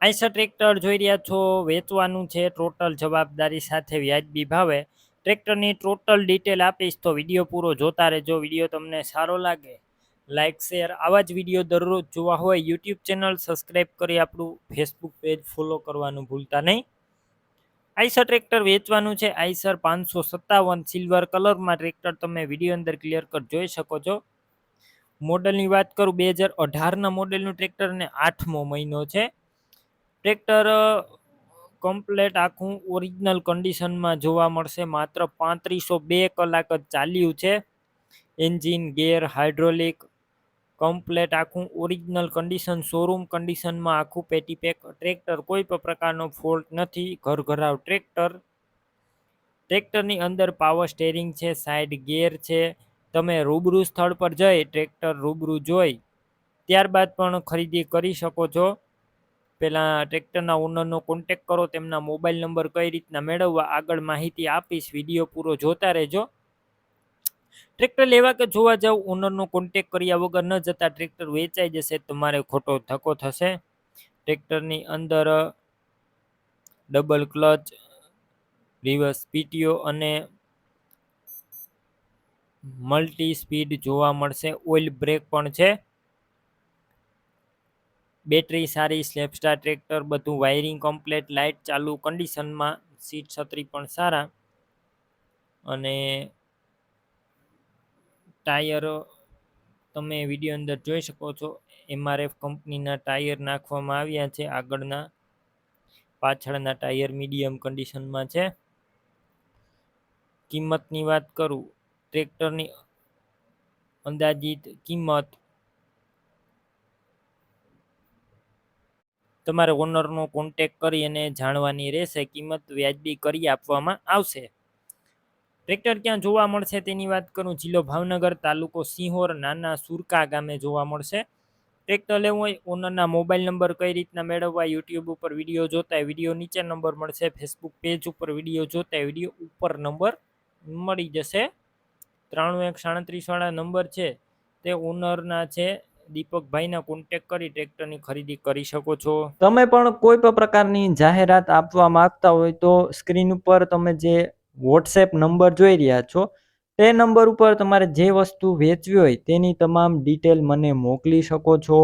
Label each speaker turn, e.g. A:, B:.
A: Eicher tractor જોઈ રહ્યા છો, વેચવાનું છે, ટોટલ જવાબદારી સાથે વ્યાજબી ભાવે. ટ્રેક્ટરની ટોટલ ડિટેલ આપીશ તો વીડિયો પૂરો જોતા રહેજો. વીડિયો તમને સારો લાગે લાઇક શેર આવા જ વીડિયો દરરોજ જોવા હોય, યુટ્યુબ ચેનલ સબસ્ક્રાઈબ કરી આપણું ફેસબુક પેજ ફોલો કરવાનું ભૂલતા નહીં. આઈસર ટ્રેક્ટર વેચવાનું છે, આઈસર પાંચસો સત્તાવન સિલ્વર કલરમાં ટ્રેક્ટર તમે વીડિયો અંદર ક્લિયર કટ જોઈ શકો છો. મોડલની વાત કરું, બે હજાર અઢારના મોડેલનું ટ્રેક્ટર અને આઠમો મહિનો છે. ટ્રેક્ટર કમ્પ્લેટ આખું ઓરિજિનલ કન્ડિશનમાં જોવા મળશે. માત્ર પાંત્રીસો બે કલાક જ ચાલ્યું છે. એન્જિન, ગેર, હાઇડ્રોલિક, કમ્પ્લેટ આખું ઓરિજિનલ કન્ડિશન, શોરૂમ કન્ડિશનમાં આખું પેટી પેક ટ્રેક્ટર કોઈ પણ પ્રકારનો ફોલ્ટ નથી. ઘરઘરાવ ટ્રેક્ટર. ટ્રેક્ટરની અંદર પાવર સ્ટેરિંગ છે સાઈડ ગેર છે. તમે રૂબરૂ સ્થળ પર જઈ ટ્રેક્ટર રૂબરૂ જોઈ, ત્યારબાદ પણ ખરીદી કરી શકો છો. પહેલાં ટ્રેક્ટરના ઓનરનો કોન્ટેક કરો, તેમના મોબાઈલ નંબર કઈ રીતના મેળવવા, આગળ માહિતી આપીશ વીડિયો પૂરો જોતા રહેજો. ટ્રેક્ટર લેવા કે જોવા જાવ ઓનરનો કોન્ટેક કર્યા વગર ન જતા ટ્રેક્ટર વેચાઈ જશે, તમારે ખોટો ધક્કો થશે. ટ્રેક્ટરની અંદર ડબલ ક્લચ રિવર્સ પીટીઓ અને મલ્ટી સ્પીડ જોવા મળશે. ઓઇલ બ્રેક પણ છે. બેટરી સારી સ્લેપસ્ટાર ટ્રેક્ટર બધું વાયરિંગ કમ્પ્લેટ લાઇટ ચાલુ કન્ડિશનમાં સીટ છત્રી પણ સારા. અને ટાયર તમે વીડિયો અંદર જોઈ શકો છો એમઆરએફ કંપનીના ટાયર નાખવામાં આવ્યા છે, આગળના પાછળના ટાયર મીડિયમ કન્ડિશનમાં છે. કિંમતની વાત કરું ટ્રેક્ટરની અંદાજિત કિંમત તમારે ઓનરનો કોન્ટેક કરી અને જાણવાની રહેશે, કિંમત વ્યાજબી કરી આપવામાં આવશે. ટ્રેક્ટર ક્યાં જોવા મળશે તેની વાત કરું? જિલ્લો ભાવનગર, તાલુકો સિંહોર, નાના સુરકા ગામે જોવા મળશે. ટ્રેક્ટર લેવું હોય ઓનરના મોબાઈલ નંબર કઈ રીતના મેળવવા યુટ્યુબ ઉપર વીડિયો જોતા વીડિયો નીચે નંબર મળશે. ફેસબુક પેજ ઉપર વીડિયો જોતા વીડિયો ઉપર નંબર મળી જશે. ત્રાણું એક સાડત્રીસવાળા નંબર છે. તે ઓનરના છે. દીપકભાઈના કોન્ટેક કરી ટ્રેક્ટરની ખરીદી કરી શકો છો.
B: તમે પણ કોઈ પણ પ્રકારની જાહેરાત આપવા માંગતા હોય તો સ્ક્રીન ઉપર તમે જે વોટ્સએપ નંબર જોઈ રહ્યા છો, તે નંબર ઉપર તમારે જે વસ્તુ વેચવી હોય તેની તમામ ડિટેલ મને મોકલી શકો છો.